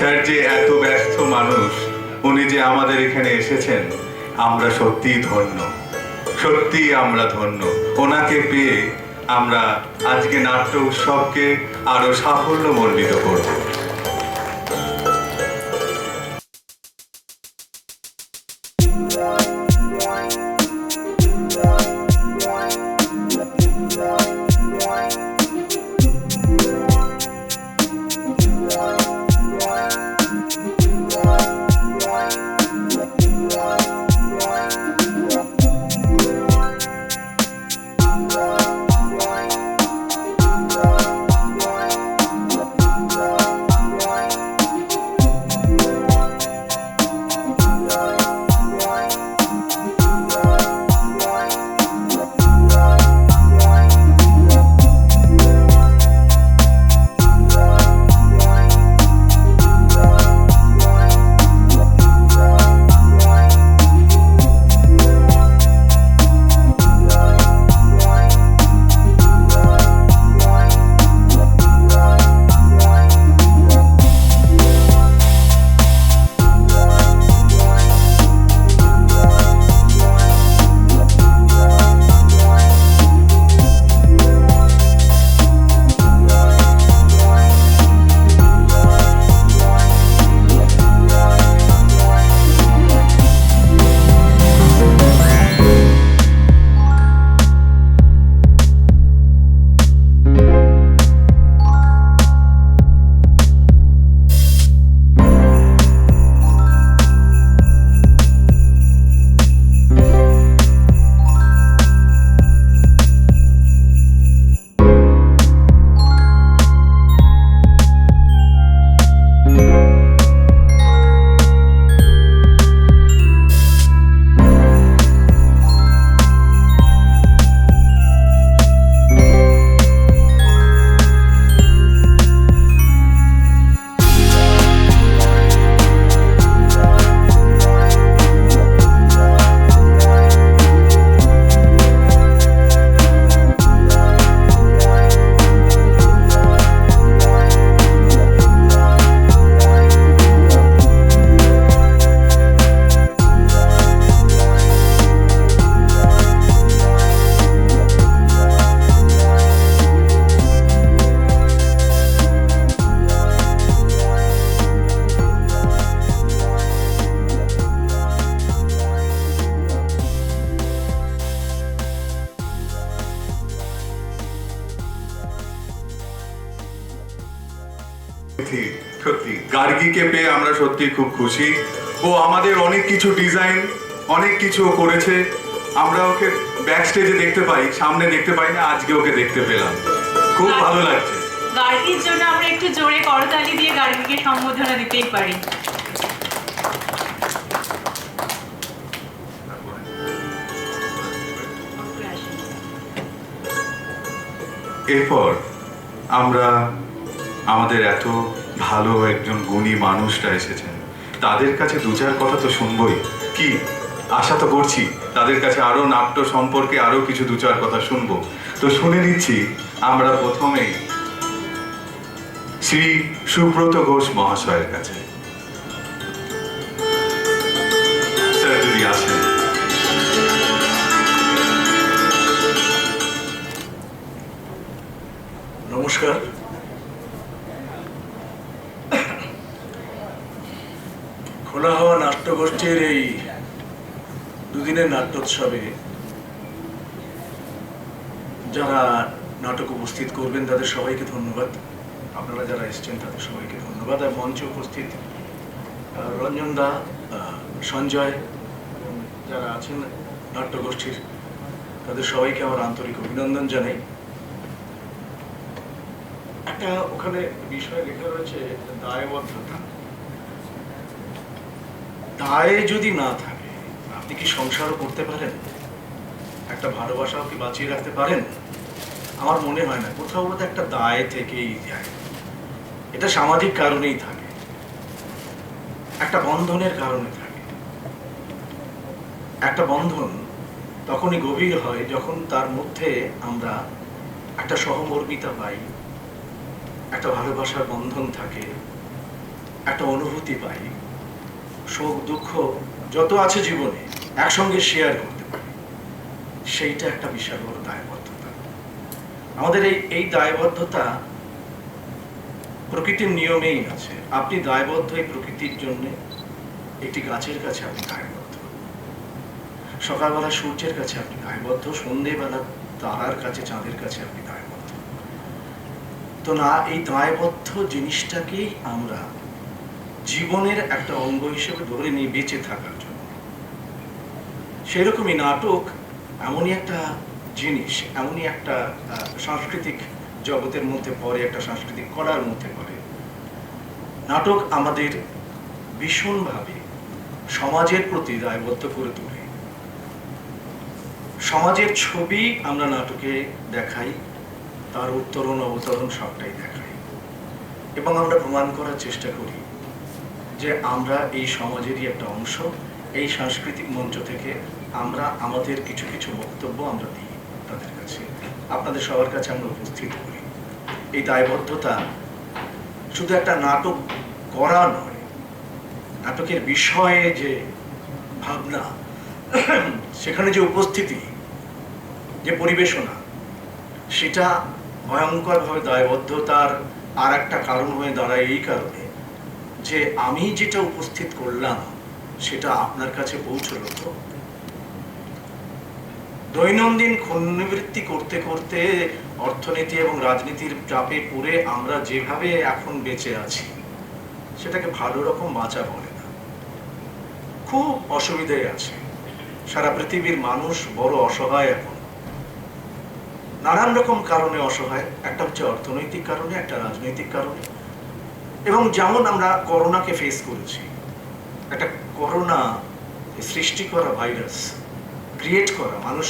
Sir যে এত ব্যস্ত মানুষ, উনি যে আমাদের এখানে এসেছেন, আমরা সত্যিই ধন্য। সত্যিই আমরা ধন্য। ওনাকে পেয়ে আমরা আজকে নাট্য উৎসবকে আরও সাফল্যমণ্ডিত করব। সত্যি গার্গিকে পেয়ে আমরা সত্যি খুব খুশি। ও আমাদের অনেক কিছু ডিজাইন অনেক কিছু করেছে। আমরা ওকে ব্যাক স্টেজে দেখতে পাই সামনে দেখতে পাই না আজকে ওকে দেখতে পেলাম। খুব ভালো লাগছে। গার্গির জন্য আমরা একটু জোরে করতালি দিয়ে গার্গিকে সম্বোধনা দিতেই পারি। এরপর আমরা আমাদের এত ভালো একজন গুণী মানুষরা এসেছেন। তাদের কাছে দু চার কথা তো শুনবই। কি? আশা তো করছি, তাদের কাছে আরও নাট্য সম্পর্কে আরও কিছু দু চার কথা শুনব। তো শুনে নিচ্ছি, আমরা প্রথমে শ্রী সুব্রত ঘোষ মহাশয়ের কাছে। নাট্যোৎসবে যারা নাটক উপস্থিত করবেন, তাদের সবাইকে ধন্যবাদ। আপনারা যারা এসেছেন, তাদের সবাইকে ধন্যবাদ। আর মঞ্চে উপস্থিত রঞ্জন দা সঞ্জয় যারা আছেন নাট্যগোষ্ঠীর, তাদের সবাইকে আমার আন্তরিক অভিনন্দন জানাই। একটা ওখানে বিষয় লেখা রয়েছে, দায়বদ্ধতা। দায় যদি না থাকে আপনি কি সংসারও করতে পারেন? একটা ভালোবাসাও কি বাঁচিয়ে রাখতে পারেন? আমার মনে হয় না। কোথাও বোধহয় একটা দায় থেকেই যায়। এটা সামাজিক কারণেই থাকে। একটা বন্ধনের কারণে থাকে। একটা বন্ধন তখনই গভীর হয় যখন তার মধ্যে আমরা একটা সহমর্মিতা পাই, একটা ভালোবাসার বন্ধন থাকে, একটা অনুভূতি পাই শোক দুঃখ যত আছে জীবনে একসঙ্গে শেয়ার করতে পারি। সেইটা একটা বিশাল বড় দায়বদ্ধতা। আমাদের এই এই দায়বদ্ধতা প্রকৃতির নিয়মেই আছে। আপনি দায়বদ্ধ এই প্রকৃতির জন্য একটি গাছের কাছে আপনি দায়বদ্ধ। সকালবেলা সূর্যের কাছে আপনি দায়বদ্ধ, সন্ধেবেলা তারার কাছে, চাঁদের কাছে আপনি দায়বদ্ধ। তো না, এই দায়বদ্ধ জিনিসটাকেই আমরা জীবনের একটা অঙ্গ হিসেবে ধরে নিই বেঁচে থাকার জন্য সেরকমই নাটক এমনই একটা জিনিস, এমনই একটা সাংস্কৃতিক জগতের মধ্যে পড়ে, একটা সাংস্কৃতিক কলার মধ্যে পড়ে। নাটক আমাদের ভীষণভাবে সমাজের প্রতি দায়বদ্ধ করে তোলে। সমাজের ছবি আমরা নাটকে দেখাই, তার উত্তরণ, অবতরণ সবটাই দেখাই। এবং আমরা প্রমাণ করার চেষ্টা করি যে আমরা এই সমাজেরই একটা অংশ, এই সাংস্কৃতিক মঞ্চ থেকে আমরা, আমাদের কিছু কিছু বক্তব্য আমরা দিই তাদের কাছে। আপনাদের সবার কাছে আমরা উপস্থিত করি। এই দায়বদ্ধতা শুধু একটা নাটক করা নয়, নাটকের বিষয়ে যে ভাবনা, সেখানে যে উপস্থিতি, যে পরিবেশনা, সেটা ভয়ঙ্করভাবে দায়বদ্ধতার আর একটা কারণ হয়ে দাঁড়ায় এই কারণে যে আমি যেটা উপস্থিত করলাম, সেটা আপনার কাছে পৌঁছলো তো। দৈনন্দিন ক্ষুণ্ণবৃত্তি করতে করতে অর্থনীতি এবং রাজনীতির চাপে পড়ে আমরা যেভাবে এখন বেঁচে আছি, সেটাকে ভালো রকম বাঁচা বলে না। খুব অসুবিধায় আছে। সারা পৃথিবীর মানুষ বড় অসহায় এখন। নানান রকম কারণে অসহায়। একটা হচ্ছে অর্থনৈতিক কারণে, একটা রাজনৈতিক কারণে। এবং যেমন আমরা করোনাকে ফেস করেছি, একটা করোনা সৃষ্টি করা ভাইরাস ক্রিয়েট করা, মানুষ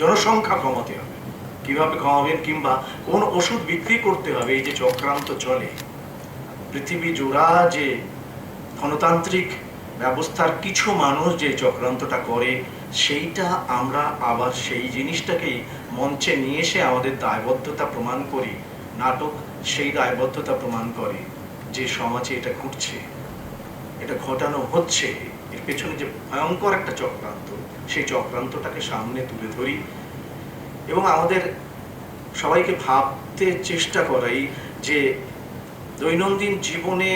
জনসংখ্যা কমাতে হবে। কীভাবে কমাবেন কিংবা কোন ওষুধ বিক্রি করতে হবে, এই যে চক্রান্ত চলে, পৃথিবী জোড়া যে গণতান্ত্রিক ব্যবস্থার কিছু মানুষ যে চক্রান্তটা করে, সেইটা আমরা আবার সেই জিনিসটাকেই মঞ্চে নিয়ে এসে আমাদের দায়বদ্ধতা প্রমাণ করি, নাটক সেই দায়বদ্ধতা প্রমাণ করে, যে সমাজে এটা ঘটছে, এটা ঘটানো হচ্ছে। পেছনে যে ভয়ঙ্কর একটা চক্রান্ত, সেই চক্রান্তটাকে সামনে তুলে ধরি এবং আমাদের সবাইকে ভাবতে চেষ্টা করাই যে দৈনন্দিন জীবনে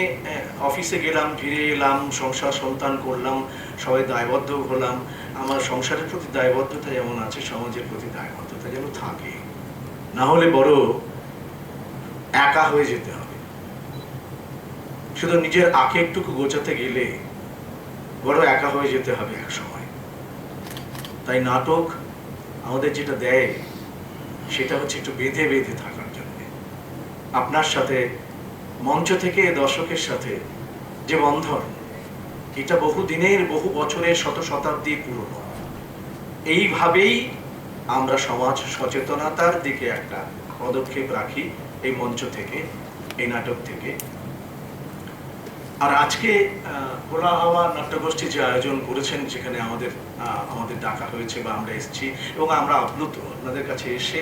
অফিসে গেলাম, ফিরে এলাম, সংসার সন্তান করলাম, সবাই দায়বদ্ধ হলাম, আমার সংসারের প্রতি দায়বদ্ধতা যেমন আছে, সমাজের প্রতি দায়বদ্ধতা যেন থাকে। না হলে বড় একা হয়ে যেতে হবে। শুধু নিজের আঁকে একটুকু গোছাতে গেলে বড় একা হয়ে যেতে হবে এক সময় তাই নাটক আমাদের যেটা দেয়, সেটা হচ্ছে একটু বেঁধে বেঁধে থাকার জন্য। আপনার সাথে, মঞ্চ থেকে দর্শকের সাথে যে বন্ধন, এটা বহু দিনের, বহু বছরের শত শতাব্দী পুরনো। এইভাবেই আমরা সমাজ সচেতনতার দিকে একটা পদক্ষেপ রাখি এই মঞ্চ থেকে, এই নাটক থেকে। আর আজকে খোলা হাওয়া নাট্যগোষ্ঠী যে আয়োজন করেছেন, যেখানে আমাদের আমাদের ডাকা হয়েছে বা আমরা এসেছি এবং আমরা আপ্লুত আপনাদের কাছে এসে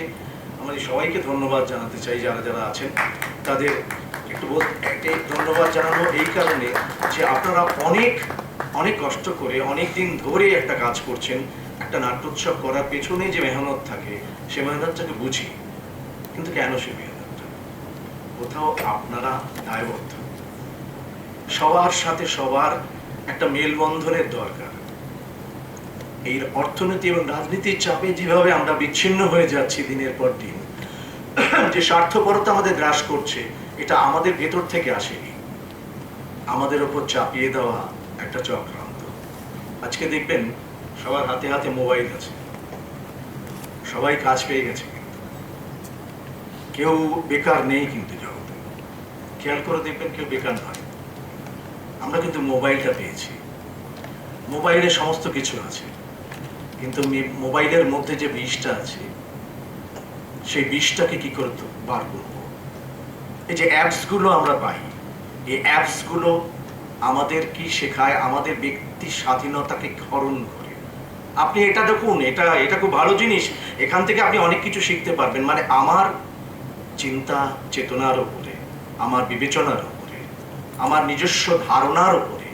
আমাদের সবাইকে ধন্যবাদ জানাতে চাই, যারা যারা আছেন, তাদের একটু একটি ধন্যবাদ জানানো এই কারণে যে আপনারা অনেক অনেক কষ্ট করে অনেক দিন ধরে একটা কাজ করছেন, একটা নাট্যোৎসব করার পেছনে যে মেহনত থাকে, সে মেহনতটাকে বুঝি, কিন্তু কেন সে মেহনতটা? কোথাও আপনারা দায়বদ্ধ? সবার সাথে সবার একটা মেলবন্ধনের দরকার। এই অর্থনীতি এবং রাজনীতির চাপে যেভাবে আমরা বিচ্ছিন্ন হয়ে যাচ্ছি দিনের পর দিন, যে স্বার্থপরতা আমাদের গ্রাস করছে, এটা আমাদের ভেতর থেকে আসেনি। আমাদের ওপর চাপিয়ে দেওয়া একটা চক্রান্ত। আজকে দেখবেন সবার হাতে হাতে মোবাইল আছে। সবাই কাজ পেয়ে গেছে। কিন্তু কেউ বেকার নেই কিন্তু জগতে। খেয়াল করে দেখবেন কেউ বেকার নয় আমরা কিন্তু মোবাইলটা পেয়েছি। মোবাইলে সমস্ত কিছু আছে। কিন্তু মোবাইলের মধ্যে যে বিষটা আছে, সেই বিষটাকে কি করতো বার করব? এই যে অ্যাপসগুলো আমরা পাই, এই অ্যাপসগুলো আমাদের কি শেখায়? আমাদের ব্যক্তি স্বাধীনতাকে হরণ করে। আপনি এটা দেখুন, এটা এটা খুব ভালো জিনিস। এখান থেকে আপনি অনেক কিছু শিখতে পারবেন। মানে আমার চিন্তা চেতনার উপরে, আমার বিবেচনার উপরে। আমার নিজস্ব ধারণার উপরে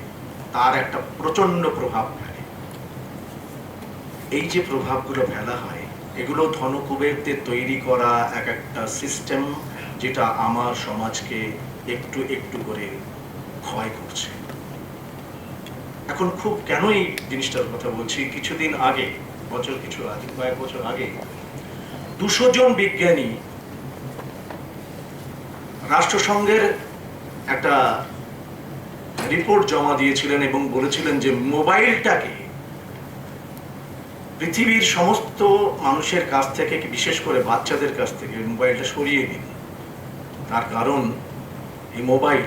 তার একটা প্রচণ্ড প্রভাব ফেলে। এই যে প্রভাবগুলো ফেলা হয়, এগুলো ধনকুবেরদের তৈরি করা এক একটা সিস্টেম যেটা আমার সমাজকে একটু একটু করে ক্ষয় করছে। এখন খুব কেন এই জিনিসটার কথা বলছি, কিছুদিন আগে, বছর কিছু আগে, কয়েক বছর আগে, দুশো জন বিজ্ঞানী রাষ্ট্রসংঘের একটা রিপোর্ট জমা দিয়েছিলেন এবং বলেছিলেন যে মোবাইলটাকে পৃথিবীর সমস্ত মানুষের কাছ থেকে, বিশেষ করে বাচ্চাদের কাছ থেকে মোবাইলটা সরিয়ে দিন তার কারণ, এই মোবাইল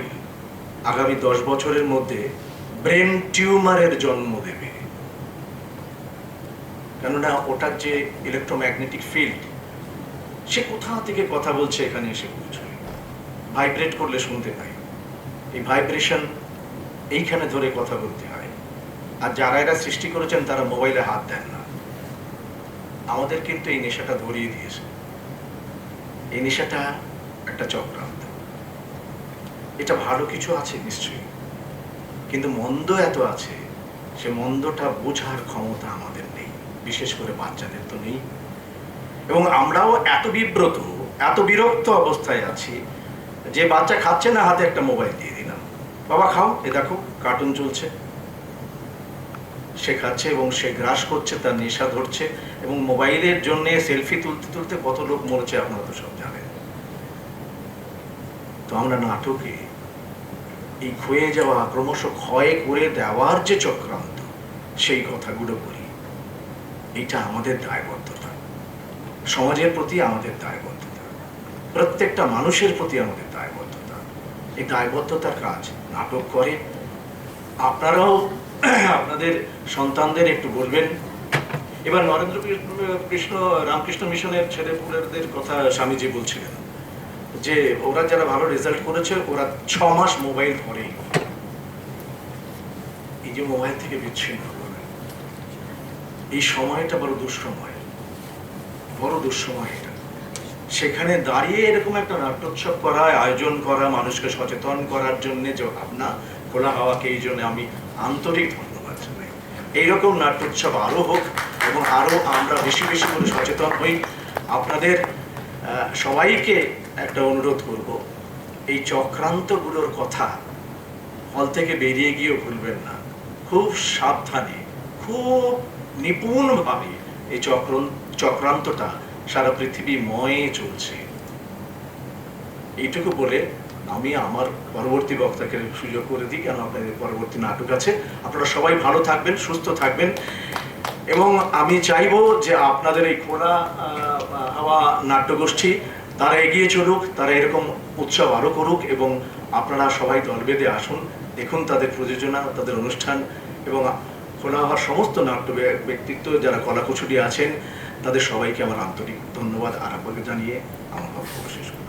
আগামী দশ বছরের মধ্যে ব্রেন টিউমারের জন্ম দেবে। কেননা ওটার যে ইলেকট্রোম্যাগনেটিক ফিল্ড সে কোথা থেকে কথা বলছে এখানে এসে পৌঁছয়? ভাইব্রেট করলে শুনতে পাই এই ভাইব্রেশন এইখানে ধরে কথা বলতে হয়। আর যারা এরা সৃষ্টি করেছেন, তারা মোবাইলে হাত দেন না। আমাদের কিন্তু এই নেশাটা ধরিয়ে দিয়েছে। এই নেশাটা একটা চক্রান্ত। এটা ভালো কিছু আছে নিশ্চয়ই। কিন্তু মন্দ এত আছে, সে মন্দটা বোঝার ক্ষমতা আমাদের নেই। বিশেষ করে বাচ্চাদের তো নেই। এবং আমরাও এত বিব্রত, এত বিরক্ত অবস্থায় আছি যে বাচ্চা খাচ্ছে না হাতে একটা মোবাইল দিয়ে বাবা, খাও। এ দেখো কার্টুন চলছে। সে খাচ্ছে এবং সে গ্রাস করছে, তার নেশা ধরছে এবং মোবাইলের জন্য সেলফি তুলতে তুলতে কত লোক মরেছে আপনারা তো সব জানেন। তো আমরা নাটকে এই ক্ষয়ে যাওয়া, ক্রমশ ক্ষয় করে দেওয়ার যে চক্রান্ত, সেই কথাগুলো বলি। এটা আমাদের দায়বদ্ধতা। সমাজের প্রতি আমাদের দায়বদ্ধতা। প্রত্যেকটা মানুষের প্রতি আমাদের দায়বদ্ধতা। এই দায়বদ্ধতার কাজ নাটক করে। আপনারাও আপনাদের সন্তানদের একটু বলবেন। এবার নরেন্দ্র কৃষ্ণ- কৃষ্ণ, রামকৃষ্ণ মিশনের ছেলেপুলেদের কথা স্বামীজি বলছিলেন যে, ওরা যারা ভালো রেজাল্ট করেছে, ওরা ছ মাস মোবাইল ধরেই এই যে মোবাইল থেকে বিচ্ছিন্ন এই সময়টা বড় দুঃসময়। বড় দুঃসময় সেখানে দাঁড়িয়ে এরকম একটা নাট্যোৎসব করা, আয়োজন করা, মানুষকে সচেতন করার জন্য যে ভাবনা খোলা হাওয়াকে এই জন্য আমি আন্তরিক ধন্যবাদ জানাই। এইরকম নাট্যোৎসব আরও হোক এবং আরও আমরা বেশি বেশি করে সচেতন হই, আপনাদের সবাইকে একটা অনুরোধ করব, এই চক্রান্তগুলোর কথা হল থেকে বেরিয়ে গিয়েও ভুলবেন না। খুব সাবধানে, খুব নিপুণভাবে এই চক্র চক্রান্তটা সারা পৃথিবী ময়ে চলছে। এইটুকু বলে আমি আমার পরবর্তী বক্তাকে সুযোগ করে দিই, কেন আপনাদের পরবর্তী নাটক আছে। আপনারা সবাই ভালো থাকবেন, সুস্থ থাকবেন। এবং আমি চাইব যে আপনাদের এই খোলা হাওয়া নাট্যগোষ্ঠী তারা এগিয়ে চলুক, তারা এরকম উৎসব আরও করুক এবং আপনারা সবাই দল বেঁধে আসুন, দেখুন তাদের প্রযোজনা, তাদের অনুষ্ঠান এবং খোলা হওয়ার সমস্ত নাট্য ব্যক্তিত্ব যারা কলাকুচুরি আছেন তাদের সবাইকে আমার আন্তরিক ধন্যবাদ আর আপনাকে জানিয়ে আমার পক্ষ শেষ করব